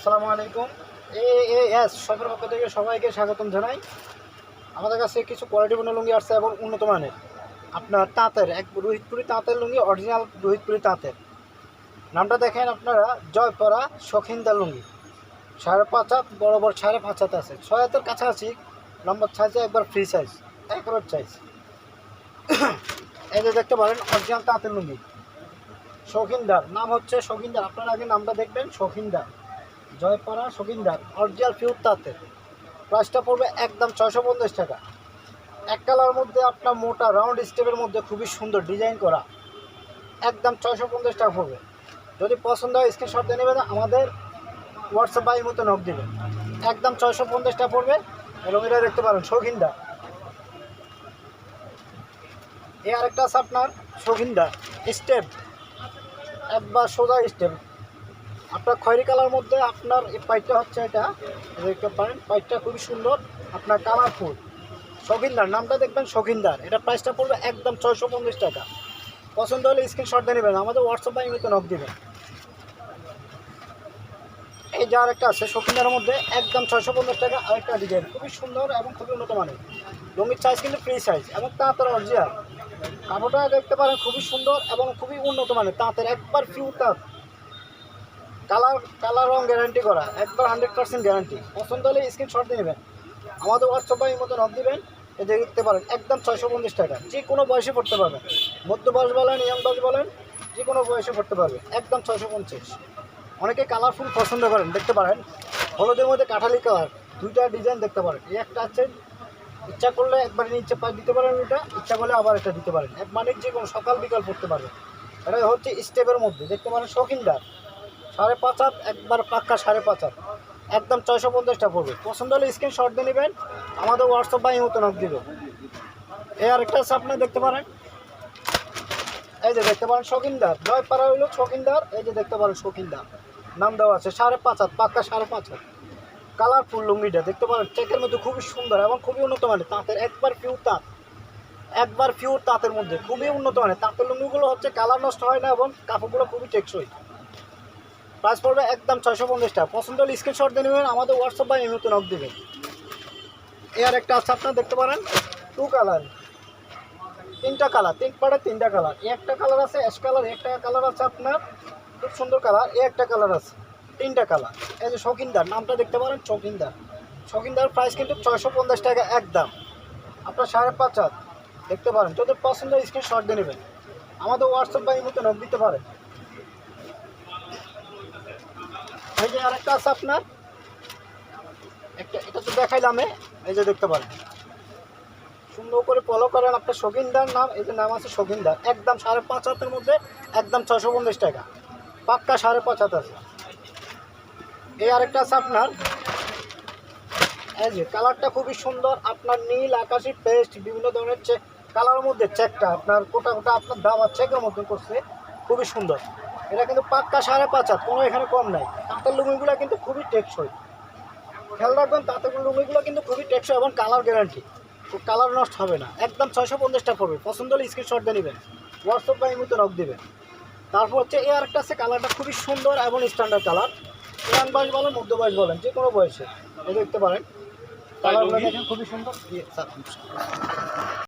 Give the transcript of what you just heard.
আসসালামু আলাইকুম। A S শপের পক্ষ থেকে সবাইকে স্বাগতম জানাই। আমাদের কাছে কিছু কোয়ালিটি কোয়ালিটিপূর্ণ লুঙ্গি আসছে এবং উন্নত মানের। আপনার তাঁতের, এক রোহিতপুরি তাঁতের লুঙ্গি অরিজিনাল রোহিতপুরি তাঁতের। নামটা দেখেন আপনারা, জয়পরা শখিনদার লুঙ্গি। সাড়ে পাঁচ হাত, বরাবর সাড়ে পাঁচ হাত আছে। ছয় হাতের কাছাকাছি, লম্বা সাইজে একবার ফ্রি সাইজ একবার সাইজ এই যে দেখতে পারেন অরিজিনাল তাঁতের লুঙ্গি। শৌখিনদার, নাম হচ্ছে শৌখিনদার। আপনারা আগে নামটা দেখবেন, শৌখিনদার। জয়পাড়া শৌখিনদার অরিজিনাল পিউর তাঁতের প্রাইসটা পড়বে একদম ছয়শো পঞ্চাশ টাকা। এক কালার মধ্যে আপনার মোটা রাউন্ড স্টেপের মধ্যে খুবই সুন্দর ডিজাইন করা। একদম ছয়শো পঞ্চাশ টাকা পড়বে। যদি পছন্দ হয় স্ক্রিনশট দিয়ে নেবেন, আমাদের হোয়াটসঅ্যাপ বাই মতো নক দেবেন। একদম ছয়শো পঞ্চাশ টাকা পড়বে এবং এটা দেখতে পারেন শৌখিনদার এ আরেকটা আছে আপনার শৌখিনদার স্টেপ। একবার সোজা স্টেপ। আপনার খয়েরি কালার মধ্যে আপনার এই পাইপটা হচ্ছে এটা, দেখতে পারেন, পাইপটা খুবই সুন্দর। আপনার কালারফুল শৌখিনদার, নামটা দেখবেন শৌখিনদার। এটা প্রাইসটা পড়বে একদম ছয়শো পঞ্চাশ টাকা। পছন্দ হলে স্ক্রিনশট দিয়ে নেবেন, আমাদের হোয়াটসঅ্যাপ বা ইমেতে নক দেবেন। এই যে আরেকটা আছে শৌখিনদারের মধ্যে একদম ছয়শো পঞ্চাশ টাকা আরেকটা ডিজাইন খুবই সুন্দর এবং খুবই উন্নত মানের। রঙির সাইজ কিন্তু ফ্রি সাইজ এবং তাঁতের অরিজিনাল কাপড়টা দেখতে পারেন খুবই সুন্দর এবং খুবই উন্নত মানের, তাঁতের একবার ফিউ তাঁত। কালার কালার রং গ্যারান্টি করা। একবার হান্ড্রেড পার্সেন্ট গ্যারান্টি পছন্দ হলে স্ক্রিনশট দিয়ে নেবেন। আমাদের হোয়াটসঅ্যাপে এই মতো নক দিবেন, এতে দেখতে পারেন, একদম ছয়শো পঞ্চাশ টাকা। যে কোনো বয়সে পড়তে পারবেন। মধ্য বয়স বলেন ইয়ং বয়স বলেন যে কোনো বয়সে পড়তে পারবে একদম ছয়শো পঞ্চাশ। অনেকে কালারফুল পছন্দ করেন, দেখতে পারেন। হলুদের মধ্যে কাঠালি কালার দুইটা ডিজাইন দেখতে পারেন। এই একটা আছে, ইচ্ছা করলে একবার নিচে পা দিতে পারেন ওইটা ইচ্ছা করলে আবার এটা দিতে পারেন। এক মানে যে কোনো সকাল বিকাল পড়তে পারবেন। এটা হচ্ছে স্টেপের মধ্যে। দেখতে পারেন শৌখিনদার। সাড়ে পাঁচ হাত, একবার পাক্কা সাড়ে পাঁচ হাত। একদম ছয়শো পঞ্চাশটা পড়বে। পছন্দ হলে স্ক্রিন শট দিয়ে নেবেন, আমাদের হোয়াটসঅ্যাপ বা মতো নক দিবে এই আরেকটা আছে, আপনি দেখতে পারেন। এই যে দেখতে পারেন শৌখিনদার। জয়পাড়া হইল শৌখিনদার, এই যে দেখতে পারেন শৌখিনদার। নাম দেওয়া আছে, সাড়ে পাঁচ হাত, পাক্কা সাড়ে পাঁচ হাত। কালারফুল লুঙ্গিটা দেখতে পারেন চেকের মধ্যে খুবই সুন্দর এবং খুবই উন্নত মানের তাঁতের, একবার পিউর তাঁত। একবার পিওর তাঁতের মধ্যে, খুবই উন্নত মানের তাঁতের লুঙ্গিগুলো হচ্ছে কালার নষ্ট হয় না এবং কাপড়গুলো খুবই টেকসই। প্রাইস পড়বে একদম ছয়শো পঞ্চাশ টাকা। পছন্দ হলে স্ক্রিনশট দিয়ে নেবেন, আমাদের হোয়াটসঅ্যাপ বা এমনিতে নক দেবেন। এর একটা আছে আপনার দেখতে পারেন টু কালার তিনটা কালার তিন পাড়ে তিনটা কালার একটা কালার আছে অ্যাশ কালার একটা কালার আছে আপনার, খুব সুন্দর কালার এই একটা কালার আছে, তিনটা কালার এই যে শৌখিনদার, নামটা দেখতে পারেন, শৌখিনদার। শৌখিনদার প্রাইস কিন্তু ছয়শো পঞ্চাশ টাকা একদম। আপনার সাড়ে পাঁচ হাত দেখতে পারেন তোদের পছন্দ স্ক্রিনশট দিয়ে নেবেন। আমাদের হোয়াটসঅ্যাপ বা মতো নক দিতে পারেন। এই যে আরেকটা আছে আপনার। একটা, এটা তো দেখাইলাম এই যে দেখতে পারেন। সুন্দর করে ফলো করেন আপনার শৌখিনদার নাম, এই যে নাম আছে শৌখিনদার। একদম সাড়ে পাঁচ হাতের মধ্যে একদম ছশো পঞ্চাশ টাকা। পাক্কা সাড়ে পাঁচ হাত আছে। এই আরেকটা আছে আপনার। এই যে কালারটা খুবই সুন্দর, আপনার নীল, আকাশি, পেস্ট, বিভিন্ন ধরনের চেক কালারের মধ্যে চেকটা আপনার কোটা কোটা আপনার দাম আর চেকের মধ্যে করছে, খুবই সুন্দর। এটা কিন্তু পাক্কা সাড়ে পাঁচ হাত কোনো এখানে কম নাই। তাঁতের লুঙ্গিগুলো কিন্তু খুবই টেকসই। খেয়াল রাখবেন তাঁতের লুঙ্গিগুলো কিন্তু খুবই টেকসই এবং কালার গ্যারান্টি কালার নষ্ট হবে না। একদম ছয়শো পঞ্চাশটা পড়বে। পছন্দ হলে স্ক্রিনশট দিয়ে নেবেন। হোয়াটসঅ্যাপ বা ইমুতে রক দেবেন। তারপর হচ্ছে এই আরেকটা আছে কালারটা খুবই সুন্দর এবং স্ট্যান্ডার্ড কালার পুরান বয়স বলেন মধ্য বয়স বলেন যে কোনো বয়সে। দেখতে পারেন। কালারগুলো দেখেন। খুবই সুন্দর।